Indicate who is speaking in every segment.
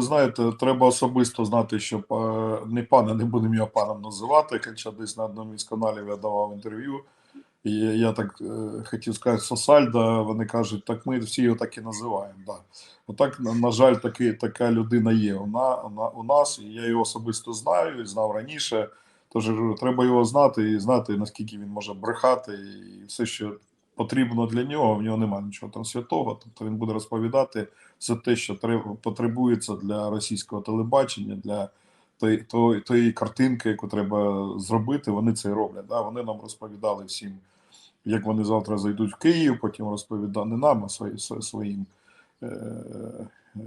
Speaker 1: ви знаєте, треба особисто знати, що е, не пана, не будемо його паном називати, хоча десь на одному із каналів я давав інтерв'ю. І я так е, хотів сказати, Сосальда, вони кажуть, так ми всі його так і називаємо. Да. Отак, на, жаль, таки, така людина є у, на, на, у нас, і я його особисто знаю і знав раніше. Тож треба його знати і знати, наскільки він може брехати, і все, що потрібно для нього, в нього немає нічого там святого. Тобто він буде розповідати все те, що потребується для російського телебачення, для тої, тої, тої картинки, яку треба зробити. Вони це і роблять. Да? Вони нам розповідали всім, як вони завтра зайдуть в Київ, потім розповідали не нам, а свої- своїм е, е,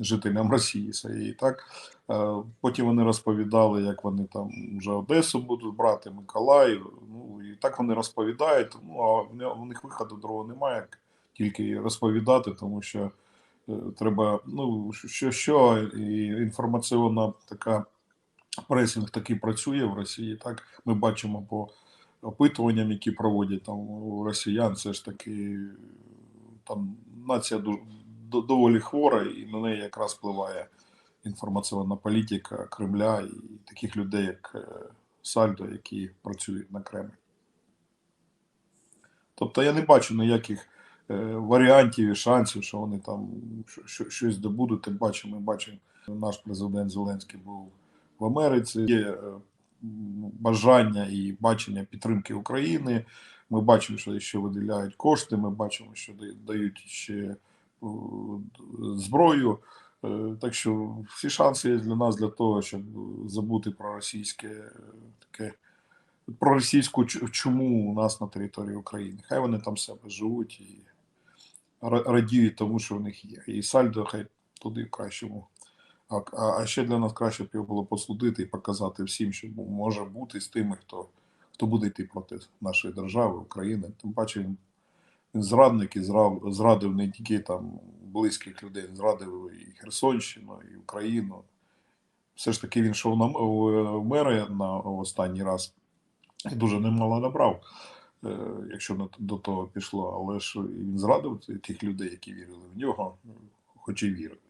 Speaker 1: жителям Росії своєї. Так? Е, Потім вони розповідали, як вони там вже Одесу будуть брати, Миколаїв. Ну і так вони розповідають. Ну а в них виходу другого немає, як тільки розповідати, тому що е, треба, ну що, що і інформаційна така пресінг такий працює в Росії. Так ми бачимо по опитуванням, які проводять там у росіян, це ж таки там нація доволі хвора, і на неї якраз впливає інформаційна політика Кремля і таких людей, як е, Сальдо, які працюють на Кремль. Тобто я не бачу ніяких е, варіантів і шансів, що вони там що- що- щось добудуть. Тим паче, ми бачимо, наш президент Зеленський був в Америці. Є е, бажання і бачення підтримки України. Ми бачимо, що ще виділяють кошти. Ми бачимо, що дають ще е, зброю. Так що всі шанси є для нас для того, щоб забути про російське таке про російську чуму у нас на території України. Хай вони там себе живуть і радіють тому, що в них є. І сальдо хай туди кращому. А, а, ще для нас краще б його було посудити і показати всім, що може бути з тими, хто, хто буде йти проти нашої держави, України. Тим паче він, він зрадник і зрав, зрадив не тільки там близьких людей, він зрадив і Херсонщину, і Україну. Все ж таки він йшов на м- в мери на останній раз і дуже немало набрав, е, якщо до того пішло. Але ж він зрадив тих людей, які вірили в нього, хоч і вірили.